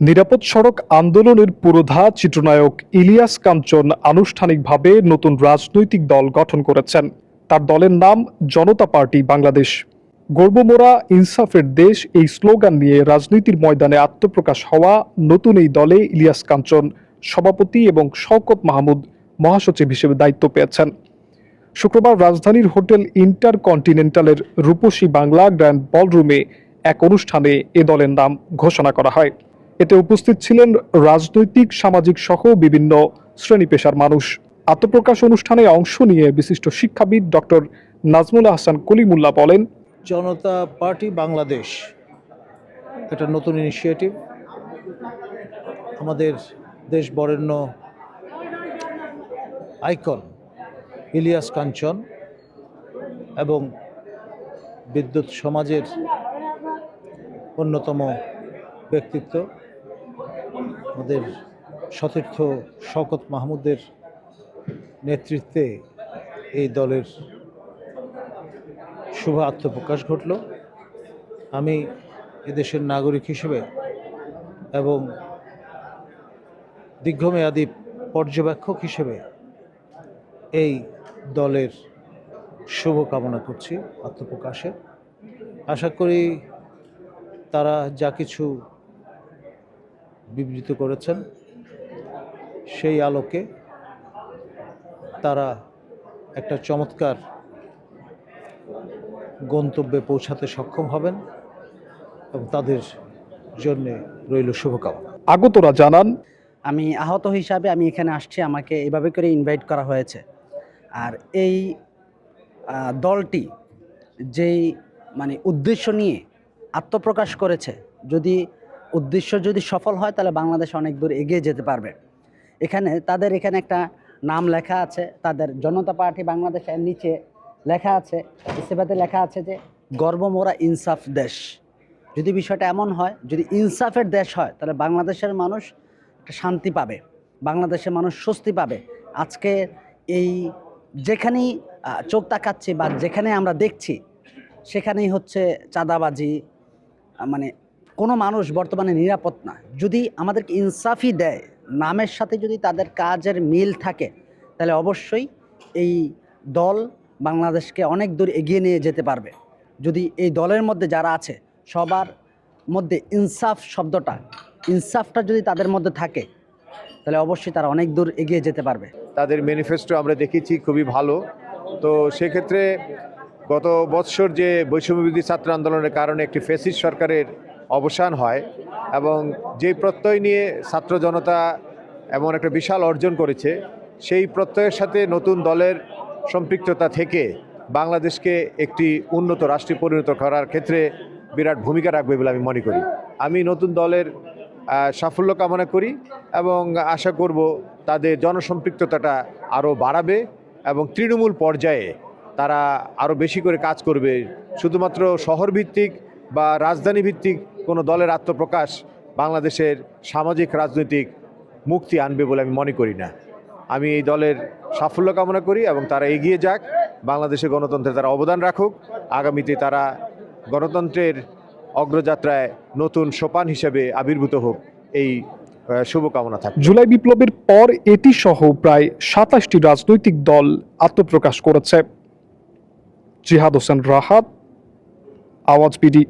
নিরাপদ সড়ক আন্দোলনের পুরোধা চিত্রনায়ক ইলিয়াস কাঞ্চন আনুষ্ঠানিকভাবে নতুন রাজনৈতিক দল গঠন করেছেন। তার দলের নাম জনতা পার্টি বাংলাদেশ। গর্বমোরা ইনসাফের দেশ এই স্লোগান নিয়ে রাজনীতির ময়দানে আত্মপ্রকাশ হওয়া নতুন এই দলে ইলিয়াস কাঞ্চন সভাপতি এবং শওকত মাহমুদ মহাসচিব হিসেবে দায়িত্ব পেয়েছেন। শুক্রবার রাজধানীর হোটেল ইন্টার কন্টিনেন্টালের রূপসী বাংলা গ্র্যান্ড বলরুমে এক অনুষ্ঠানে এ দলের নাম ঘোষণা করা হয়। এতে উপস্থিত ছিলেন রাজনৈতিক, সামাজিক সহ বিভিন্ন শ্রেণি পেশার মানুষ। আত্মপ্রকাশ অনুষ্ঠানে অংশ নিয়ে বিশিষ্ট শিক্ষাবিদ ডক্টর নাজমুল হাসান কলিমুল্লাহ বলেন, জনতা পার্টি বাংলাদেশ একটা নতুন ইনিশিয়েটিভ আমাদের দেশ বরেণ্য আইকন ইলিয়াস কাঞ্চন এবং বিদ্যুৎ সমাজের অন্যতম ব্যক্তিত্ব। আমাদের সতীর্থ শওকত মাহমুদের নেতৃত্বে এই দলের শুভ আত্মপ্রকাশ ঘটল। আমি এদেশের নাগরিক হিসেবে এবং দীর্ঘমেয়াদী পর্যবেক্ষক হিসেবে এই দলের শুভ কামনা করছি আত্মপ্রকাশে। আশা করি তারা যা কিছু বিবৃত করেছেন। সেই আলোকে তারা একটা চমৎকার গন্তব্যে পৌঁছাতে সক্ষম হবেন এবং তাদের জন্যে রইল শুভকামনা। আগতরা জানান আমি আহত হিসাবে আমি এখানে আসছি আমাকে এভাবে করে ইনভাইট করা হয়েছে। আর এই দলটি যেই মানে উদ্দেশ্য নিয়ে আত্মপ্রকাশ করেছে যদি উদ্দেশ্য যদি সফল হয়, তাহলে বাংলাদেশ অনেক দূর এগিয়ে যেতে পারবে। এখানে তাদের এখানে একটা নাম লেখা আছে, তাদের জনতা পার্টি বাংলাদেশের নিচে লেখা আছে, ইস্তেফাতে লেখা আছে যে গর্বমোরা ইনসাফ দেশ। যদি বিষয়টা এমন হয়, যদি ইনসাফের দেশ হয়, তাহলে বাংলাদেশের মানুষ শান্তি পাবে, বাংলাদেশের মানুষ স্বস্তি পাবে। আজকে এই যেখানেই চোখ তাকাচ্ছি বা যেখানে আমরা দেখছি, সেখানেই হচ্ছে চাঁদাবাজি মানে কোনো মানুষ বর্তমানে নিরাপদ না। যদি আমাদেরকে ইনসাফই দেয়, নামের সাথে যদি তাদের কাজের মিল থাকে, তাহলে অবশ্যই এই দল বাংলাদেশকে অনেক দূর এগিয়ে নিয়ে যেতে পারবে। যদি এই দলের মধ্যে যারা আছে, সবার মধ্যে ইনসাফ শব্দটা, ইনসাফটা যদি তাদের মধ্যে থাকে, তাহলে অবশ্যই তারা অনেক দূর এগিয়ে যেতে পারবে। তাদের ম্যানিফেস্টো আমরা দেখেছি, খুবই ভালো। তো সেক্ষেত্রে গত বৎসর যে বৈষম্যবিধি ছাত্র আন্দোলনের কারণে একটি ফেসিস সরকারের অবসান হয় এবং যে প্রত্যয় নিয়ে ছাত্র জনতা এমন একটা বিশাল অর্জন করেছে, সেই প্রত্যয়ের সাথে নতুন দলের সম্পৃক্ততা থেকে বাংলাদেশকে একটি উন্নত রাষ্ট্রে পরিণত করার ক্ষেত্রে বিরাট ভূমিকা রাখবে বলে আমি মনে করি। আমি নতুন দলের সাফল্য কামনা করি এবং আশা করব তাদের জনসম্পৃক্ততাটা আরও বাড়াবে এবং তৃণমূল পর্যায়ে তারা আরও বেশি করে কাজ করবে। শুধুমাত্র শহর ভিত্তিক বা রাজধানী ভিত্তিক কোনো দলের আত্মপ্রকাশ বাংলাদেশের সামাজিক, রাজনৈতিক মুক্তি আনবে বলে আমি মনে করি না। আমি এই দলের সাফল্য কামনা করি এবং তারা এগিয়ে যাক বাংলাদেশের গণতন্ত্রে তারা অবদান রাখুক, আগামীতে তারা গণতন্ত্রের অগ্রযাত্রায় নতুন সোপান হিসেবে আবির্ভূত হোক, এই শুভকামনা থাকে। জুলাই বিপ্লবের পর এটি সহ প্রায় সাতাশটি রাজনৈতিক দল আত্মপ্রকাশ করেছে। জিহাদ হোসেন রাহাত, আওয়াজ পিডি।